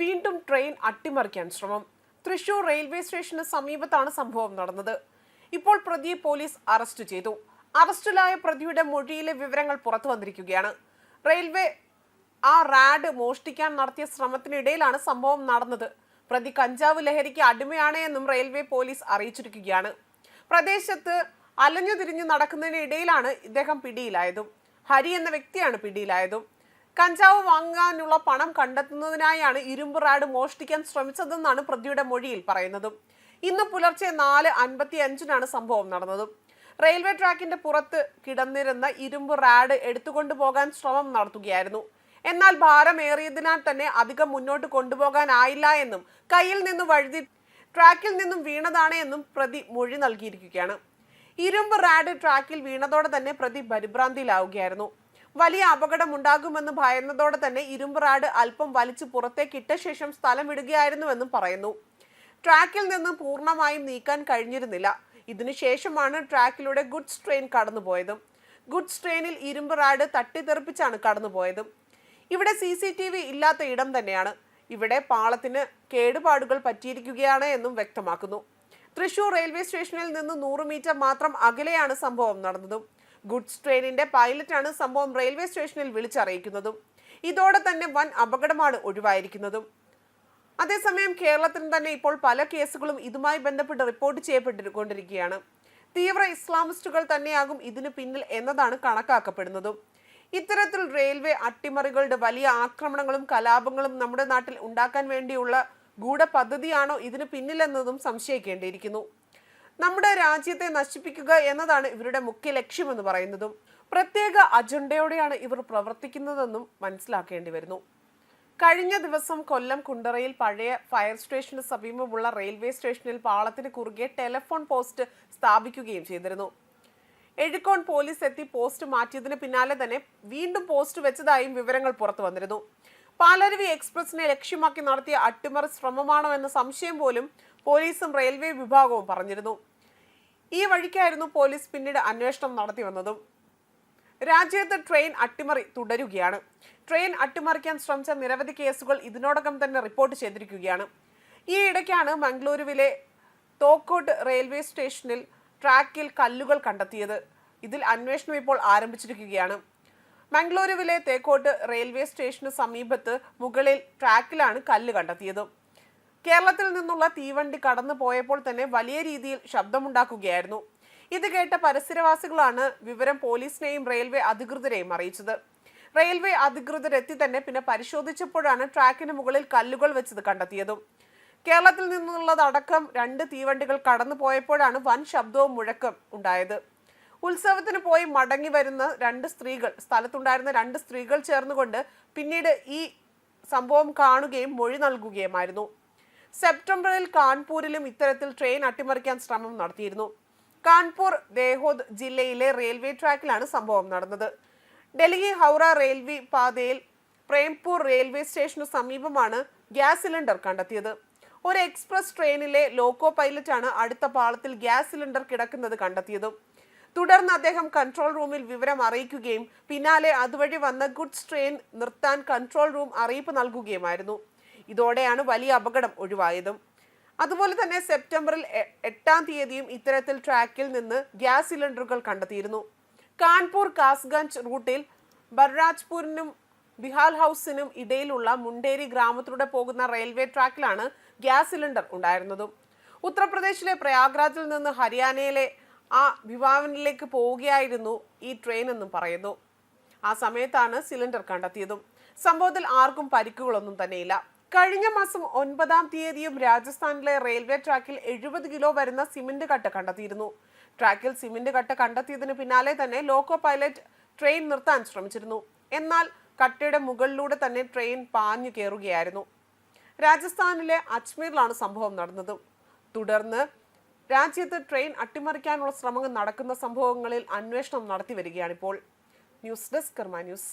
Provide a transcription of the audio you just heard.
വീണ്ടും ട്രെയിൻ അട്ടിമറിക്കാൻ ശ്രമം. തൃശൂർ റെയിൽവേ സ്റ്റേഷന് സമീപത്താണ് സംഭവം നടന്നത്. ഇപ്പോൾ പ്രതിയെ പോലീസ് അറസ്റ്റ് ചെയ്തു. അറസ്റ്റിലായ പ്രതിയുടെ മൊഴിയിലെ വിവരങ്ങൾ പുറത്തു വന്നിരിക്കുകയാണ്. റെയിൽവേ ആ റാഡ് മോഷ്ടിക്കാൻ നടത്തിയ ശ്രമത്തിനിടയിലാണ് സംഭവം നടന്നത്. പ്രതി കഞ്ചാവ് ലഹരിക്ക് അടിമയാണ് എന്നും റെയിൽവേ പോലീസ് അറിയിച്ചിരിക്കുകയാണ്. പ്രദേശത്ത് അലഞ്ഞു തിരിഞ്ഞു നടക്കുന്നതിനിടയിലാണ് ഇദ്ദേഹം പിടിയിലായതും. ഹരി എന്ന വ്യക്തിയാണ് പിടിയിലായതും. കഞ്ചാവ് വാങ്ങാനുള്ള പണം കണ്ടെത്തുന്നതിനായാണ് ഇരുമ്പ് റാഡ് മോഷ്ടിക്കാൻ ശ്രമിച്ചതെന്നാണ് പ്രതിയുടെ മൊഴിയിൽ പറയുന്നത്. ഇന്ന് പുലർച്ചെ നാല് അൻപത്തി അഞ്ചിനാണ് സംഭവം നടന്നത്. റെയിൽവേ ട്രാക്കിന്റെ പുറത്ത് കിടന്നിരുന്ന ഇരുമ്പ് റാഡ് എടുത്തുകൊണ്ടു പോകാൻ ശ്രമം നടത്തുകയായിരുന്നു. എന്നാൽ ഭാരമേറിയതിനാൽ തന്നെ അധികം മുന്നോട്ട് കൊണ്ടുപോകാനായില്ല എന്നും കയ്യിൽ നിന്ന് വഴുതി ട്രാക്കിൽ നിന്നും വീണതാണ് എന്നും പ്രതി മൊഴി നൽകിയിരിക്കുകയാണ്. ഇരുമ്പ് റാഡ് ട്രാക്കിൽ വീണതോടെ തന്നെ പ്രതി പരിഭ്രാന്തിയിലാവുകയായിരുന്നു. വലിയ അപകടമുണ്ടാകുമെന്ന് ഭയന്നതോടെ തന്നെ ഇരുമ്പുറാട് അല്പം വലിച്ചു പുറത്തേക്കിട്ട ശേഷം സ്ഥലം വിടുകയായിരുന്നുവെന്നും പറയുന്നു. ട്രാക്കിൽ നിന്ന് പൂർണമായും നീക്കാൻ കഴിഞ്ഞിരുന്നില്ല. ഇതിനുശേഷമാണ് ട്രാക്കിലൂടെ ഗുഡ്സ് ട്രെയിൻ കടന്നുപോയത്. ഗുഡ്സ് ട്രെയിനിൽ ഇരുമ്പ് റാഡ് തട്ടിത്തെറിപ്പിച്ചാണ് കടന്നുപോയത്. ഇവിടെ സി സി ടി വി ഇല്ലാത്ത ഇടം തന്നെയാണ്. ഇവിടെ പാളത്തിന് കേടുപാടുകൾ പറ്റിയിരിക്കുകയാണ് എന്നും വ്യക്തമാക്കുന്നു. തൃശൂർ റെയിൽവേ സ്റ്റേഷനിൽ നിന്ന് നൂറ് മീറ്റർ മാത്രം അകലെയാണ് സംഭവം നടന്നതും. ഗുഡ്സ് ട്രെയിനിന്റെ പൈലറ്റാണ് സംഭവം റെയിൽവേ സ്റ്റേഷനിൽ വിളിച്ചറിയിക്കുന്നതും. ഇതോടെ തന്നെ വൻ അപകടമാണ് ഒഴിവായിരിക്കുന്നതും. അതേസമയം കേരളത്തിൽ തന്നെ ഇപ്പോൾ പല കേസുകളും ഇതുമായി ബന്ധപ്പെട്ട് റിപ്പോർട്ട് ചെയ്യപ്പെട്ടുകൊണ്ടിരിക്കുകയാണ്. തീവ്ര ഇസ്ലാമിസ്റ്റുകൾ തന്നെയാകും ഇതിനു പിന്നിൽ എന്നതാണ് കണക്കാക്കപ്പെടുന്നതും. ഇത്തരത്തിൽ റെയിൽവേ അട്ടിമറികളുടെ വലിയ ആക്രമണങ്ങളും കലാപങ്ങളും നമ്മുടെ നാട്ടിൽ ഉണ്ടാക്കാൻ വേണ്ടിയുള്ള ഗൂഢ ഗൂഢപദ്ധതിയാണോ ഇതിനു പിന്നിലെന്നതും സംശയിക്കേണ്ടിയിരിക്കുന്നു. നമ്മുടെ രാജ്യത്തെ നശിപ്പിക്കുക എന്നതാണ് ഇവരുടെ മുഖ്യ ലക്ഷ്യമെന്ന് പറയുന്നതും പ്രത്യേക അജണ്ടയോടെയാണ് ഇവർ പ്രവർത്തിക്കുന്നതെന്നും മനസ്സിലാക്കേണ്ടി വരുന്നു. കഴിഞ്ഞ ദിവസം കൊല്ലം കുണ്ടറയിൽ പഴയ ഫയർ സ്റ്റേഷന് സമീപമുള്ള റെയിൽവേ സ്റ്റേഷനിൽ പാളത്തിന് കുറുകെ ടെലിഫോൺ പോസ്റ്റ് സ്ഥാപിക്കുകയും ചെയ്തിരുന്നു. എഴുക്കോൺ പോലീസ് എത്തി പോസ്റ്റ് മാറ്റിയതിന് പിന്നാലെ തന്നെ വീണ്ടും പോസ്റ്റ് വെച്ചതായും വിവരങ്ങൾ പുറത്തു വന്നിരുന്നു. പാലരുവി എക്സ്പ്രസിനെ ലക്ഷ്യമാക്കി നടത്തിയ അട്ടിമറി ശ്രമമാണോ എന്ന സംശയം പോലും പോലീസും റെയിൽവേ വിഭാഗവും പറഞ്ഞിരുന്നു. ഈ വഴിക്കായിരുന്നു പോലീസ് പിന്നീട് അന്വേഷണം നടത്തി വന്നതും. രാജ്യത്ത് ട്രെയിൻ അട്ടിമറി തുടരുകയാണ്. ട്രെയിൻ അട്ടിമറിക്കാൻ ശ്രമിച്ച നിരവധി കേസുകൾ ഇതിനോടകം തന്നെ റിപ്പോർട്ട് ചെയ്തിരിക്കുകയാണ്. ഈ ഇടയ്ക്കാണ് മംഗളൂരുവിലെ തോക്കോട്ട് റെയിൽവേ സ്റ്റേഷനിൽ ട്രാക്കിൽ കല്ലുകൾ കണ്ടെത്തിയത്. ഇതിൽ അന്വേഷണം ഇപ്പോൾ ആരംഭിച്ചിരിക്കുകയാണ്. മംഗളൂരുവിലെ തേക്കോട്ട് റെയിൽവേ സ്റ്റേഷന് സമീപത്ത് മുകളിൽ ട്രാക്കിലാണ് കല്ല് കണ്ടെത്തിയത്. കേരളത്തിൽ നിന്നുള്ള തീവണ്ടി കടന്നു പോയപ്പോൾ തന്നെ വലിയ രീതിയിൽ ശബ്ദമുണ്ടാക്കുകയായിരുന്നു. ഇത് കേട്ട പരിസരവാസികളാണ് വിവരം പോലീസിനെയും റെയിൽവേ അധികൃതരെയും അറിയിച്ചത്. റെയിൽവേ അധികൃതരെത്തി തന്നെ പിന്നെ പരിശോധിച്ചപ്പോഴാണ് ട്രാക്കിന് മുകളിൽ കല്ലുകൾ വെച്ചത് കണ്ടെത്തിയതും. കേരളത്തിൽ നിന്നുള്ളതടക്കം രണ്ട് തീവണ്ടികൾ കടന്നു പോയപ്പോഴാണ് വൻ ശബ്ദവും മുഴക്കം ഉണ്ടായത്. ഉത്സവത്തിന് പോയി മടങ്ങി വരുന്ന രണ്ട് സ്ത്രീകൾ സ്ഥലത്തുണ്ടായിരുന്ന രണ്ട് സ്ത്രീകൾ ചേർന്നുകൊണ്ട് പിന്നീട് ഈ സംഭവം കാണുകയും മൊഴി നൽകുകയുമായിരുന്നു. സെപ്റ്റംബറിൽ കാൺപൂരിലും ഇത്തരത്തിൽ ട്രെയിൻ അട്ടിമറിക്കാൻ ശ്രമം നടത്തിയിരുന്നു. കാൺപൂർ ദേഹോദ് ജില്ലയിലെ റെയിൽവേ ട്രാക്കിലാണ് സംഭവം നടന്നത്. ഡൽഹി ഹൗറ റെയിൽവേ പാതയിൽ പ്രേംപൂർ റെയിൽവേ സ്റ്റേഷനു സമീപമാണ് ഗ്യാസ് സിലിണ്ടർ കണ്ടെത്തിയത്. ഒരു എക്സ്പ്രസ് ട്രെയിനിലെ ലോക്കോ പൈലറ്റാണ് അടുത്ത പാളത്തിൽ ഗ്യാസ് സിലിണ്ടർ കിടക്കുന്നത് കണ്ടെത്തിയത്. തുടർന്ന് അദ്ദേഹം കൺട്രോൾ റൂമിൽ വിവരം അറിയിക്കുകയും പിന്നാലെ അതുവഴി വന്ന ഗുഡ്സ് ട്രെയിൻ നിർത്താൻ കൺട്രോൾ റൂം അറിയിപ്പ് നൽകുകയുമായിരുന്നു. ഇതോടെയാണ് വലിയ അപകടം ഒഴിവായതും. അതുപോലെ തന്നെ സെപ്റ്റംബറിൽ എട്ടാം തീയതിയും ഇത്തരത്തിൽ ട്രാക്കിൽ നിന്ന് ഗ്യാസ് സിലിണ്ടറുകൾ കണ്ടെത്തിയിരുന്നു. കാൺപൂർ കാസ്ഗഞ്ച് റൂട്ടിൽ ബർരാജ്പൂരിനും ബിഹാൽ ഹൗസിനും ഇടയിലുള്ള മുണ്ടേരി ഗ്രാമത്തിലൂടെ പോകുന്ന റെയിൽവേ ട്രാക്കിലാണ് ഗ്യാസ് സിലിണ്ടർ ഉണ്ടായിരുന്നതും. ഉത്തർപ്രദേശിലെ പ്രയാഗ്രാജിൽ നിന്ന് ഹരിയാനയിലെ ആ വിവാഹനിലേക്ക് പോവുകയായിരുന്നു ഈ ട്രെയിൻ എന്നും പറയുന്നു. ആ സമയത്താണ് സിലിണ്ടർ കണ്ടെത്തിയതും. സംഭവത്തിൽ ആർക്കും പരിക്കുകളൊന്നും തന്നെയില്ല. കഴിഞ്ഞ മാസം ഒൻപതാം തീയതിയും രാജസ്ഥാനിലെ റെയിൽവേ ട്രാക്കിൽ എഴുപത് കിലോ വരുന്ന സിമന്റ് കട്ട കണ്ടെത്തിയിരുന്നു. ട്രാക്കിൽ സിമന്റ് കട്ട കണ്ടെത്തിയതിന് പിന്നാലെ തന്നെ ലോക്കോ പൈലറ്റ് ട്രെയിൻ നിർത്താൻ ശ്രമിച്ചിരുന്നു. എന്നാൽ കട്ടയുടെ മുകളിലൂടെ തന്നെ ട്രെയിൻ പാഞ്ഞു കയറുകയായിരുന്നു രാജസ്ഥാനിലെ അജ്മീറിലാണ് സംഭവം നടന്നത്. തുടർന്ന് രാജ്യത്ത് ട്രെയിൻ അട്ടിമറിക്കാനുള്ള ശ്രമങ്ങൾ നടക്കുന്ന സംഭവങ്ങളിൽ അന്വേഷണം നടത്തി വരികയാണിപ്പോൾ. News desk news.